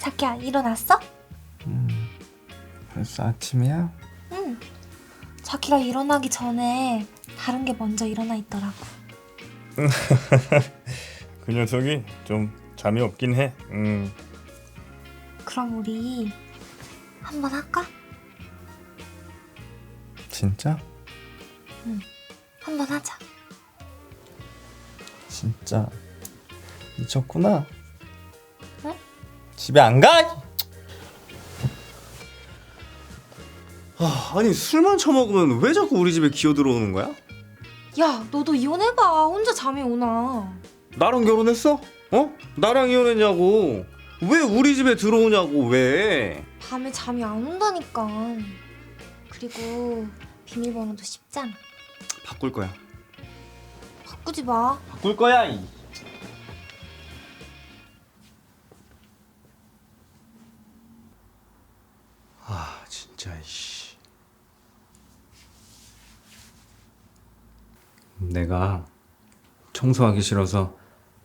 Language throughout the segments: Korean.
자기야 일어났어? 음, 벌써 아침이야? 응. 자기가 일어나기 전에 다른 게 먼저 일어나 있더라고. 그 녀석이 좀 잠이 없긴 해. 음. 그럼 우리 한번 할까? 진짜? 한번 하자. 진짜 미쳤구나. 응? 집에 안 가? 아, 아니 술만 처먹으면 왜 자꾸 우리 집에 기어 들어오는 거야? 야, 너도 이혼해봐. 혼자 잠이 오나. 나랑 결혼했어? 어? 나랑 이혼했냐고? 왜 우리 집에 들어오냐고 왜? 밤에 잠이 안 온다니까. 그리고 비밀번호도 쉽잖아. 바꿀 거야. 바꾸지 마. 바꿀 거야. 이. 내가 청소하기 싫어서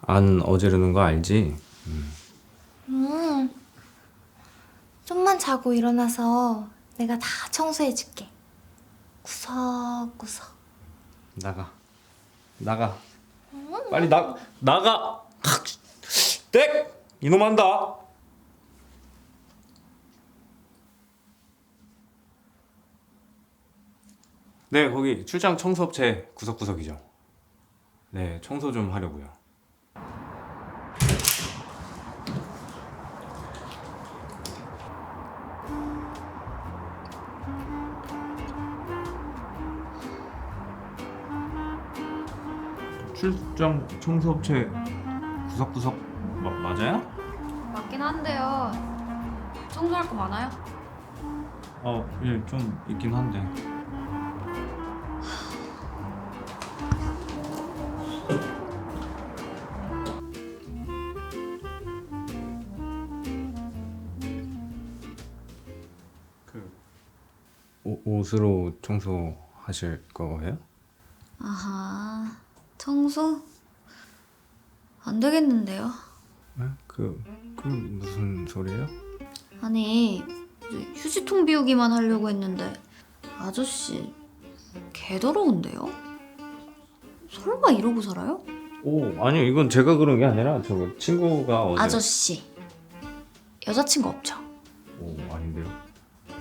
안 어지르는 거 알지? 음. 좀만 자고 일어나서 내가 다 청소해줄게. 구석구석. 나가 나가 빨리 나 나가 땡 이놈 한다 네 거기 출장 청소업체 구석구석이죠 네 청소 좀 하려고요 출장 청소업체 구석구석 마, 맞아요? 맞긴 한데요. 청소할 거 많아요? 어, 예, 좀 있긴 한데. 옷, 옷으로 청소하실 거예요? 아하, 청소? 안 되겠는데요? 네? 그, 그 무슨 소리예요? 아니, 이제 휴지통 비우기만 하려고 했는데 아저씨 개 더러운데요? 설마 이러고 살아요? 오, 아니요, 이건 제가 그런 게 아니라 저 친구가 어제. 아저씨 여자친구 없죠?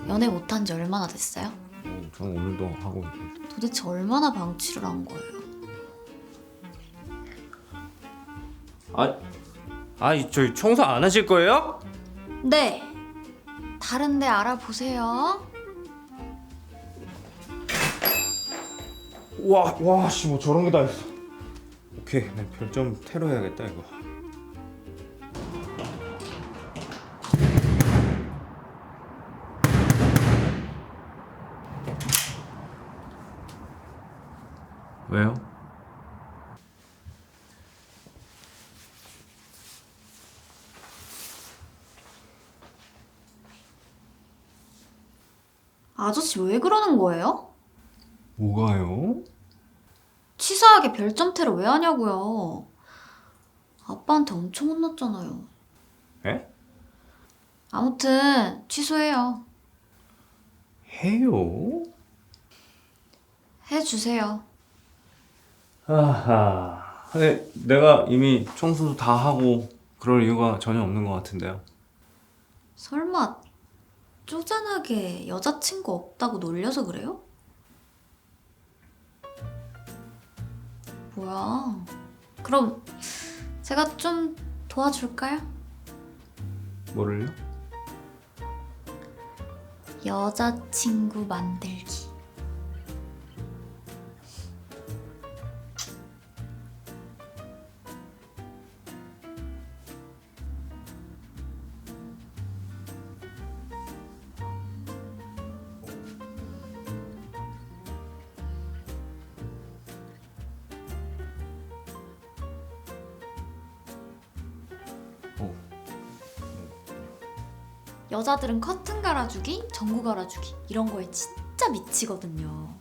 연애 못한 지 얼마나 됐어요? 오, 저는 오늘도 하고 있는데. 도대체 얼마나 방치를 한 거예요? 아, 아, 저희 청소 안 하실 거예요? 네. 다른 데 알아보세요. 와, 와, 씨, 뭐 저런 게 다 있어. 오케이, 내 별점 테러 해야겠다 이거. 왜요? 아저씨 왜 그러는 거예요? 뭐가요? 치사하게 별점태를 왜 하냐고요. 아빠한테 엄청 혼났잖아요. 에? 아무튼 취소해요. 해요? 해주세요. 아하. 근데 내가 이미 청소도 다 하고 그럴 이유가 전혀 없는 것 같은데요. 설마 쪼잔하게 여자친구 없다고 놀려서 그래요? 뭐야? 그럼 제가 좀 도와줄까요? 뭐를요? 여자친구 만들기. 여자들은 커튼 갈아주기, 전구 갈아주기 이런 거에 진짜 미치거든요.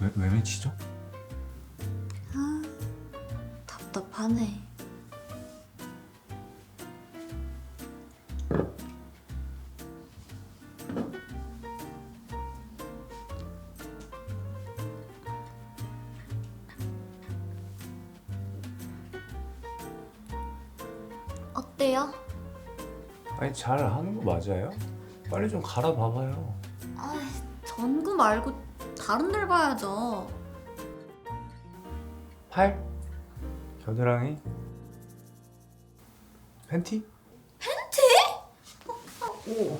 왜, 왜 미치죠? 아, 답답하네. 어때요? 아니 잘 하는 거 맞아요? 빨리 좀 갈아봐봐요. 아, 전구 말고 다른 데 봐야죠. 팔? 겨드랑이? 팬티? 오,